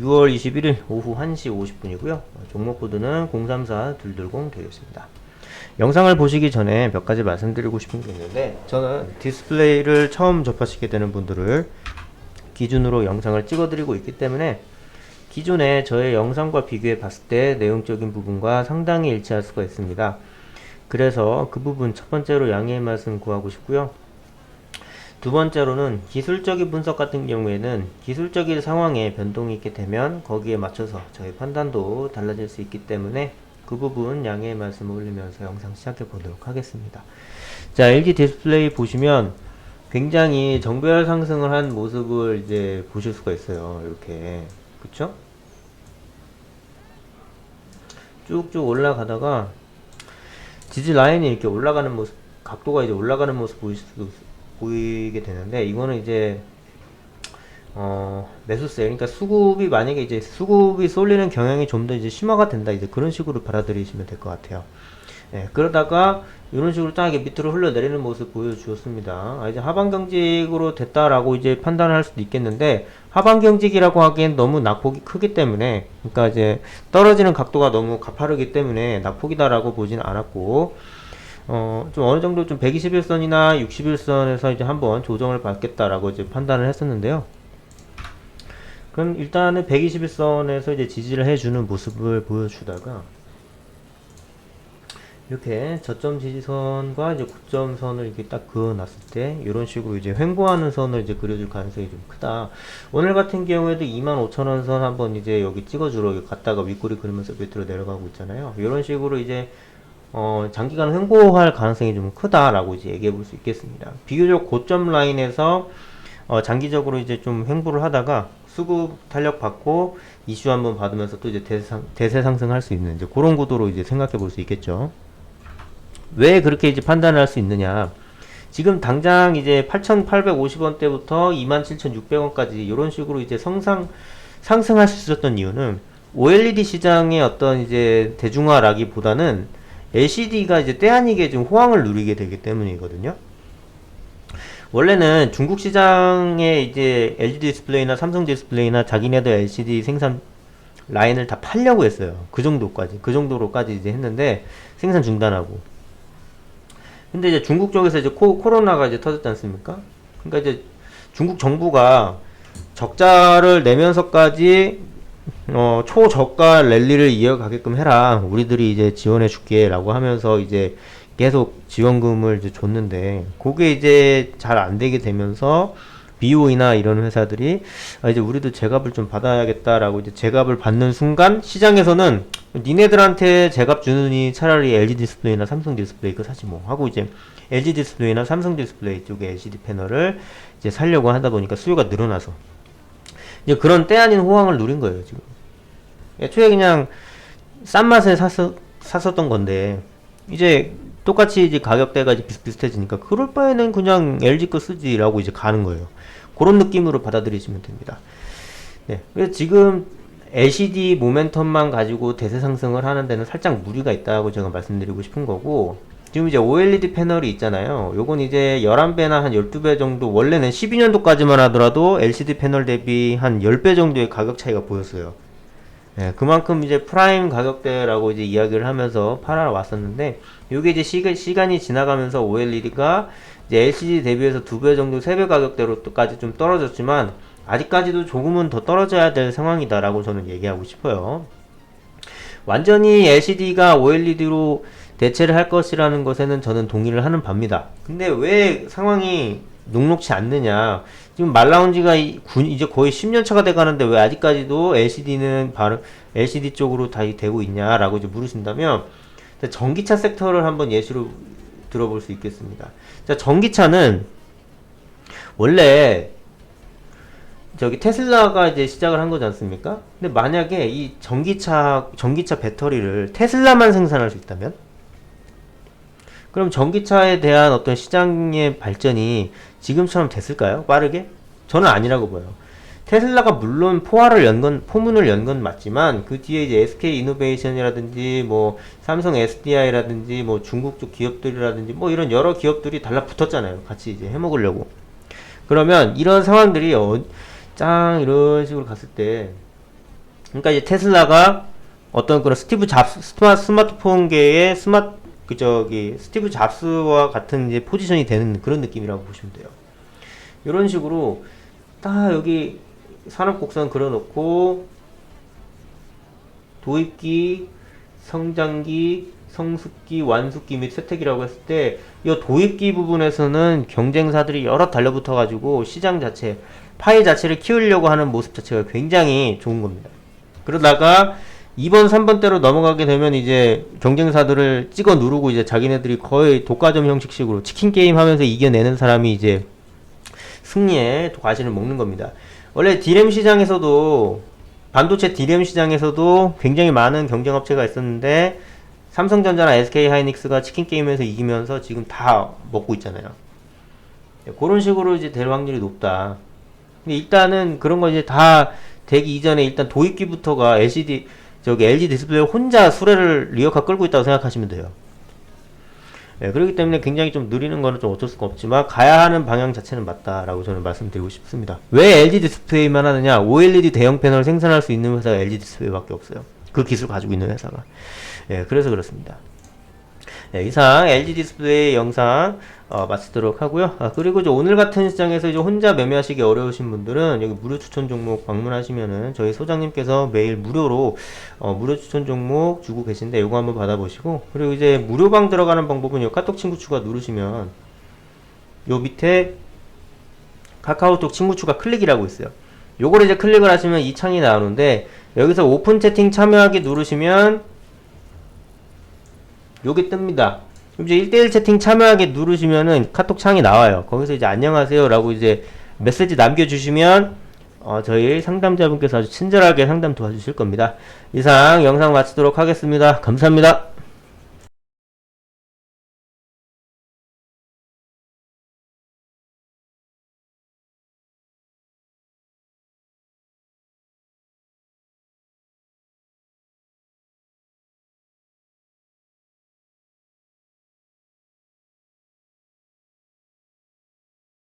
6월 21일 오후 1시 50분이고요. 종목 코드는 034220 되겠습니다. 영상을 보시기 전에 몇 가지 말씀드리고 싶은 게 있는데 저는 디스플레이를 처음 접하시게 되는 분들을 기준으로 영상을 찍어드리고 있기 때문에 기존에 저의 영상과 비교해 봤을 때 내용적인 부분과 상당히 일치할 수가 있습니다. 그래서 그 부분 첫 번째로 양해의 말씀 구하고 싶고요. 두 번째로는 기술적인 분석 같은 경우에는 기술적인 상황에 변동이 있게 되면 거기에 맞춰서 저희 판단도 달라질 수 있기 때문에 그 부분 양해의 말씀을 올리면서 영상 시작해 보도록 하겠습니다. 자, LG 디스플레이 보시면 굉장히 정배열 상승을 한 모습을 이제 보실 수가 있어요. 이렇게. 그쵸? 쭉쭉 올라가다가 지지 라인이 이렇게 올라가는 모습, 각도가 이제 올라가는 모습 보일 수도 보이게 되는데 이거는 이제 어 매수세 그러니까 수급이 만약에 이제 수급이 쏠리는 경향이 좀 더 이제 심화가 된다 이제 그런 식으로 받아들이시면 될 것 같아요. 예, 그러다가 이런 식으로 딱 이게 밑으로 흘러내리는 모습 보여주었습니다. 아, 이제 하반 경직으로 됐다라고 이제 판단할 수도 있겠는데 하반 경직이라고 하기엔 너무 낙폭이 크기 때문에 그러니까 이제 떨어지는 각도가 너무 가파르기 때문에 낙폭이다라고 보지는 않았고 어, 좀 어느 정도 좀 121선이나 61선에서 이제 한번 조정을 받겠다라고 이제 판단을 했었는데요. 그럼 일단은 121선에서 이제 지지를 해주는 모습을 보여주다가 이렇게 저점 지지선과 이제 고점 선을 이렇게 딱 그어놨을 때 이런 식으로 이제 횡보하는 선을 이제 그려줄 가능성이 좀 크다. 오늘 같은 경우에도 25,000원 선 한번 이제 여기 찍어주러 갔다가 윗꼬리 그리면서 밑으로 내려가고 있잖아요. 이런 식으로 이제 어, 장기간 횡보할 가능성이 좀 크다라고 이제 얘기해 볼 수 있겠습니다. 비교적 고점 라인에서 어, 장기적으로 이제 좀 횡보를 하다가 수급 탄력 받고 이슈 한번 받으면서 또 이제 대세, 대세 상승할 수 있는 이제 그런 구도로 이제 생각해 볼 수 있겠죠. 왜 그렇게 이제 판단을 할 수 있느냐? 지금 당장 이제 8,850원대부터 27,600원까지 이런 식으로 이제 성상 상승할 수 있었던 이유는 OLED 시장의 어떤 이제 대중화라기보다는 LCD가 이제 때 아니게 좀 호황을 누리게 되기 때문이거든요. 원래는 중국 시장에 이제 LG 디스플레이나 삼성 디스플레이나 자기네들 LCD 생산 라인을 다 팔려고 했어요. 그 정도까지. 그 정도로까지 이제 했는데 생산 중단하고. 근데 이제 중국 쪽에서 이제 코, 코로나가 이제 터졌지 않습니까? 그러니까 이제 중국 정부가 적자를 내면서까지 어, 초저가 랠리를 이어가게끔 해라. 우리들이 이제 지원해 줄게라고 하면서 이제 계속 지원금을 이제 줬는데 그게 이제 잘 안 되게 되면서 BOE나 이런 회사들이 아, 이제 우리도 제값을 좀 받아야겠다라고 이제 제값을 받는 순간 시장에서는 니네들한테 제값 주느니 차라리 LG 디스플레이나 삼성 디스플레이 그 사지 뭐 하고 이제 LG 디스플레이나 삼성 디스플레이 쪽에 LCD 패널을 이제 살려고 하다 보니까 수요가 늘어나서 이제 그런 때 아닌 호황을 누린 거예요 지금. 애초에 그냥 싼 맛에 샀어, 샀었던 건데 이제 똑같이 이제 가격대가 이제 비슷비슷해지니까 그럴 바에는 그냥 LG 거 쓰지라고 이제 가는 거예요. 그런 느낌으로 받아들이시면 됩니다. 네. 그래서 지금 LCD 모멘텀만 가지고 대세 상승을 하는 데는 살짝 무리가 있다고 제가 말씀드리고 싶은 거고 지금 이제 OLED 패널이 있잖아요. 요건 이제 11배나 한 12배 정도 원래는 12년도까지만 하더라도 LCD 패널 대비 한 10배 정도의 가격 차이가 보였어요. 예, 그만큼 이제 프라임 가격대라고 이제 이야기를 하면서 팔아왔었는데, 요게 이제 시간, 시간이 지나가면서 OLED가 이제 LCD 대비해서 두 배 정도, 세 배 가격대로까지 좀 떨어졌지만, 아직까지도 조금은 더 떨어져야 될 상황이다라고 저는 얘기하고 싶어요. 완전히 LCD가 OLED로 대체를 할 것이라는 것에는 저는 동의를 하는 바입니다. 근데 왜 상황이 녹록치 않느냐. 지금 말 나온 지가 이- 군- 이제 거의 10년 차가 돼 가는데 왜 아직까지도 LCD는 바로 LCD 쪽으로 다 되고 있냐라고 이제 물으신다면 자, 전기차 섹터를 한번 예시로 들어볼 수 있겠습니다. 자, 전기차는 원래 저기 테슬라가 이제 시작을 한 거지 않습니까? 근데 만약에 이 전기차 전기차 배터리를 테슬라만 생산할 수 있다면 그럼 전기차에 대한 어떤 시장의 발전이 지금처럼 됐을까요? 빠르게? 저는 아니라고 봐요. 테슬라가 물론 포화를 연 건, 포문을 연 건 맞지만 그 뒤에 이제 SK 이노베이션이라든지 뭐 삼성 SDI라든지 뭐 중국 쪽 기업들이라든지 뭐 이런 여러 기업들이 달라붙었잖아요. 같이 이제 해먹으려고. 그러면 이런 상황들이 어, 짱 이런 식으로 갔을 때 그러니까 이제 테슬라가 어떤 그런 스티브 잡스 스마, 스마트폰계의 스마 그 저기 스티브 잡스와 같은 이제 포지션이 되는 그런 느낌이라고 보시면 돼요. 이런 식으로 딱 여기 산업 곡선 그려놓고 도입기, 성장기, 성숙기, 완숙기 및 쇠퇴기라고 했을 때 이 도입기 부분에서는 경쟁사들이 여러 달려붙어 가지고 시장 자체 파이 자체를 키우려고 하는 모습 자체가 굉장히 좋은 겁니다. 그러다가 2번, 3번 대로 넘어가게 되면 이제 경쟁사들을 찍어 누르고 이제 자기네들이 거의 독과점 형식식으로 치킨 게임 하면서 이겨내는 사람이 이제 승리에 과실을 먹는 겁니다. 원래 디램 시장에서도 반도체 디램 시장에서도 굉장히 많은 경쟁업체가 있었는데 삼성전자나 SK 하이닉스가 치킨 게임에서 이기면서 지금 다 먹고 있잖아요. 예, 그런 식으로 이제 될 확률이 높다. 근데 일단은 그런 거 이제 다 되기 이전에 일단 도입기부터가 LCD 저기 LG 디스플레이 혼자 수레를 리어카 끌고 있다고 생각하시면 돼요. 예, 그렇기 때문에 굉장히 좀 느리는 거는 좀 어쩔 수가 없지만 가야 하는 방향 자체는 맞다라고 저는 말씀드리고 싶습니다. 왜 LG 디스플레이만 하느냐? OLED 대형 패널 생산할 수 있는 회사가 LG 디스플레이밖에 없어요. 그 기술 가지고 있는 회사가. 예, 그래서 그렇습니다. 예, 이상 LG 디스플레이 영상 어, 마치도록 하고요. 아, 그리고 이제 오늘 같은 시장에서 이제 혼자 매매하시기 어려우신 분들은 여기 무료 추천 종목 방문하시면은 저희 소장님께서 매일 무료로 어, 무료 추천 종목 주고 계신데 이거 한번 받아보시고 그리고 이제 무료방 들어가는 방법은 요 카톡 친구 추가 누르시면 요 밑에 카카오톡 친구 추가 클릭이라고 있어요. 요걸 이제 클릭을 하시면 이 창이 나오는데 여기서 오픈 채팅 참여하기 누르시면 요게 뜹니다. 이제 1대1 채팅 참여하기 누르시면은 카톡 창이 나와요. 거기서 이제 안녕하세요 라고 이제 메시지 남겨주시면 어, 저희 상담자분께서 아주 친절하게 상담 도와주실 겁니다. 이상 영상 마치도록 하겠습니다. 감사합니다.